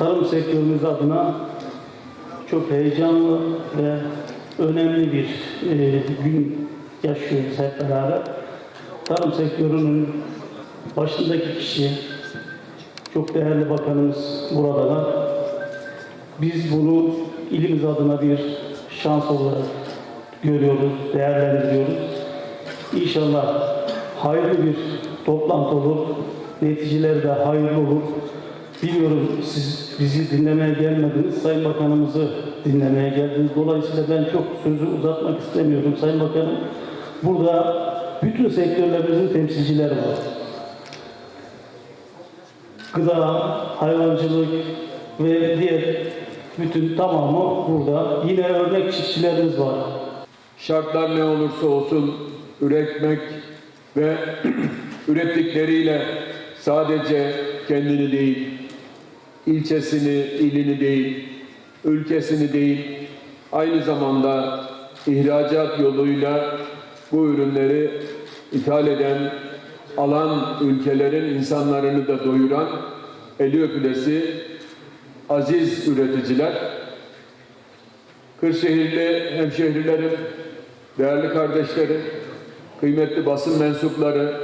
tarım sektörümüz adına çok heyecanlı ve önemli bir e, gün yaşıyoruz hep beraber. Tarım sektörünün başındaki kişi, çok değerli bakanımız buradalar. Biz bunu ilimiz adına bir şans olarak görüyoruz, değerlendiriyoruz. İnşallah hayırlı bir toplantı olur, neticeleri de hayırlı olur. Biliyorum siz bizi dinlemeye gelmediniz, Sayın Bakanımızı dinlemeye geldiniz. Dolayısıyla ben çok sözü uzatmak istemiyorum Sayın Bakanım. Burada bütün sektörlerimizin temsilcileri var. Gıda, hayvancılık ve diğer bütün tamamı burada. Yine örnek çiftçilerimiz var. şartlar ne olursa olsun üretmek ve ürettikleriyle sadece kendini değil, ilçesini, ilini değil, ülkesini değil, aynı zamanda ihracat yoluyla bu ürünleri ithal eden, alan ülkelerin insanlarını da doyuran eli öpülesi aziz üreticiler, Kırşehirli hemşehrilerim, değerli kardeşlerim, kıymetli basın mensupları,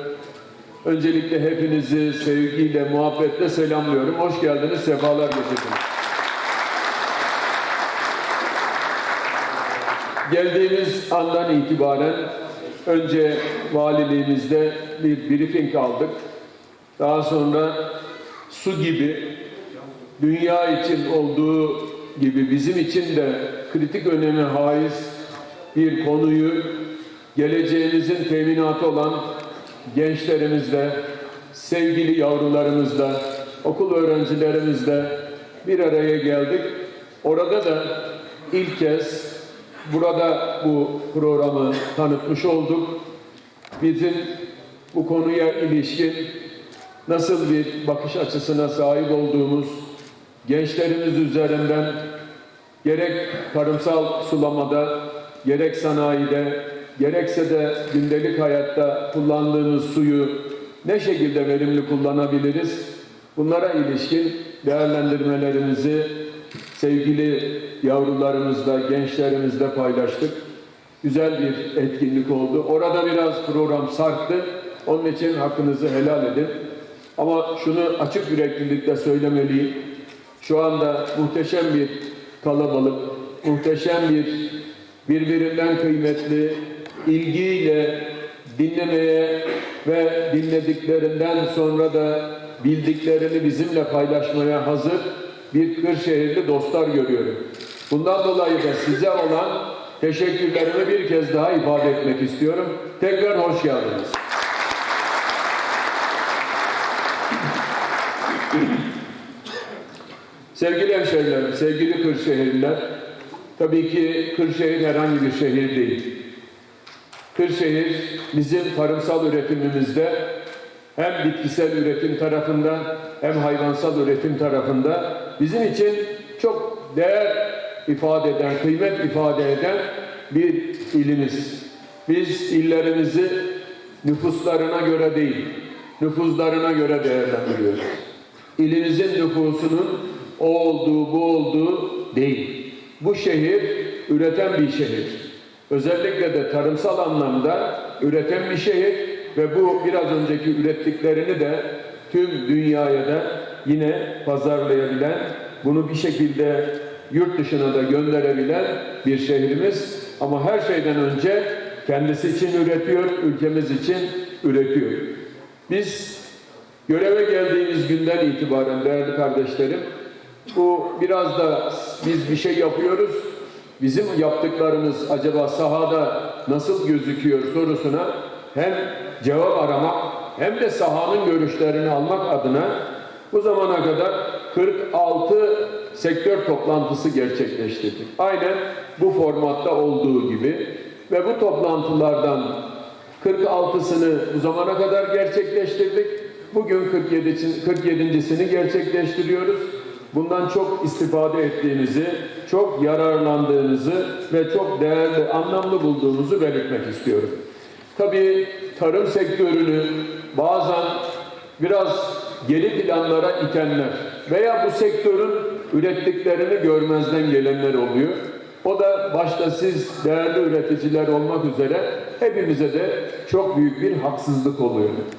öncelikle hepinizi sevgiyle, muhabbetle selamlıyorum. Hoş geldiniz, sefalar getirdiniz. Geldiğimiz andan itibaren önce valiliğimizde bir briefing aldık. Daha sonra su gibi dünya için olduğu gibi bizim için de kritik öneme haiz bir konuyu geleceğimizin teminatı olan gençlerimizle, sevgili yavrularımızla, okul öğrencilerimizle bir araya geldik. Orada da ilk kez burada bu programı tanıtmış olduk. Bizim bu konuya ilişkin nasıl bir bakış açısına sahip olduğumuz, gençlerimiz üzerinden gerek tarımsal sulamada, gerek sanayide, gerekse de gündelik hayatta kullandığımız suyu ne şekilde verimli kullanabiliriz? Bunlara ilişkin değerlendirmelerimizi sevgili yavrularımızla, gençlerimizle paylaştık. Güzel bir etkinlik oldu. Orada biraz program sarktı. Onun için hakkınızı helal edin. Ama şunu açık yüreklilikle söylemeliyim. Şu anda muhteşem bir kalabalık, muhteşem bir birbirinden kıymetli ilgiyle dinlemeye ve dinlediklerinden sonra da bildiklerini bizimle paylaşmaya hazır bir Kırşehirli dostlar görüyorum. Bundan dolayı da size olan teşekkürlerimi bir kez daha ifade etmek istiyorum. Tekrar hoş geldiniz. Sevgili hemşehrilerim, sevgili Kırşehirliler, tabii ki Kırşehir herhangi bir şehir değil. Kırşehir bizim tarımsal üretimimizde hem bitkisel üretim tarafında hem hayvansal üretim tarafında bizim için çok değer ifade eden, kıymet ifade eden bir ilimiz. Biz illerimizi nüfuslarına göre değil, nüfuzlarına göre değerlendiriyoruz. İlimizin nüfusunun o olduğu, bu olduğu değil. Bu şehir üreten bir şehir. Özellikle de tarımsal anlamda üreten bir şehir ve bu biraz önceki ürettiklerini de tüm dünyaya da yine pazarlayabilen, bunu bir şekilde yurt dışına da gönderebilen bir şehrimiz. Ama her şeyden önce kendisi için üretiyor, ülkemiz için üretiyor. Biz göreve geldiğimiz günden itibaren değerli kardeşlerim, bu biraz da biz bir şey yapıyoruz, bizim yaptıklarımız acaba sahada nasıl gözüküyor sorusuna hem cevap aramak hem de sahanın görüşlerini almak adına bu zamana kadar 46 sektör toplantısı gerçekleştirdik. Aynen bu formatta olduğu gibi ve bu toplantılardan 46'sını bu zamana kadar gerçekleştirdik. Bugün 47. 47.sini gerçekleştiriyoruz. Bundan çok istifade ettiğinizi, çok yararlandığınızı ve çok değerli, anlamlı bulduğunuzu belirtmek istiyorum. Tabii tarım sektörünü bazen biraz geri planlara itenler, veya bu sektörün ürettiklerini görmezden gelenler oluyor. O da başta siz değerli üreticiler olmak üzere hepimize de çok büyük bir haksızlık oluyor.